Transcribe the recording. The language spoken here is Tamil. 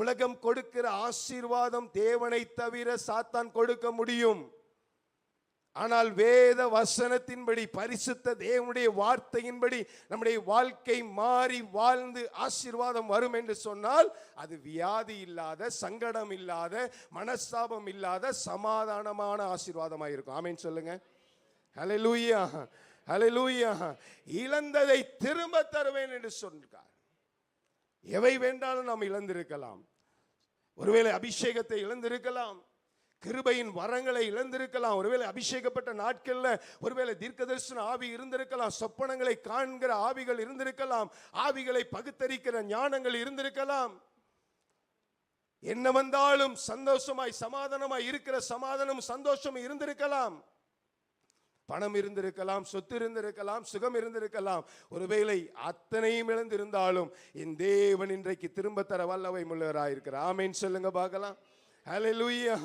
உலகம் கொடுக்கிற ஆசீர்வாதம் தேவனை தவிர சாத்தான் கொடுக்க முடியும். ஆனால் வேத வசனத்தின்படி பரிசுத்த தேவனுடைய வார்த்தையின்படி நம்முடைய வாழ்க்கை மாறி வாழ்ந்து ஆசீர்வாதம் வரும் என்று சொன்னால் அது வியாதி இல்லாத சங்கடம் இல்லாத மனஸ்தாபம் இல்லாத சமாதானமான ஆசீர்வாதமாக இருக்கும். ஆமேன்னு சொல்லுங்க. ஹalleluya ஹalleluya இழந்ததை திரும்ப தருவேன் என்று சொன்னார். எவை வேண்டாலும் நாம் இழந்திருக்கலாம். ஒருவேளை அபிஷேகத்தை இழந்திருக்கலாம். கிருபையின் வரங்களை இழந்திருக்கலாம். ஒருவேளை அபிஷேகப்பட்ட நாட்கள்ல ஒருவேளை தீர்க்கதர்சன ஆவி இருந்திருக்கலாம். சொப்பனங்களை காண்கிற ஆவிகள் இருந்திருக்கலாம். ஆவிகளை பகுத்தரிக்கிற ஞானங்கள் இருந்திருக்கலாம். என்ன வந்தாலும் சந்தோஷமாய் சமாதானமாய் இருக்கிற சமாதானம் சந்தோஷம் இருந்திருக்கலாம். பணம் இருந்திருக்கலாம் சொத்து இருந்திருக்கலாம் சுகம் இருந்திருக்கலாம். ஒருவேளை அத்தனையும் இழந்திருந்தாலும் என் தேவன் இன்றைக்கு திரும்ப தர வல்லவை முள்ளவராயிருக்கிறார் ஆமேன். சொல்லுங்க பார்க்கலாம். ஹalleluya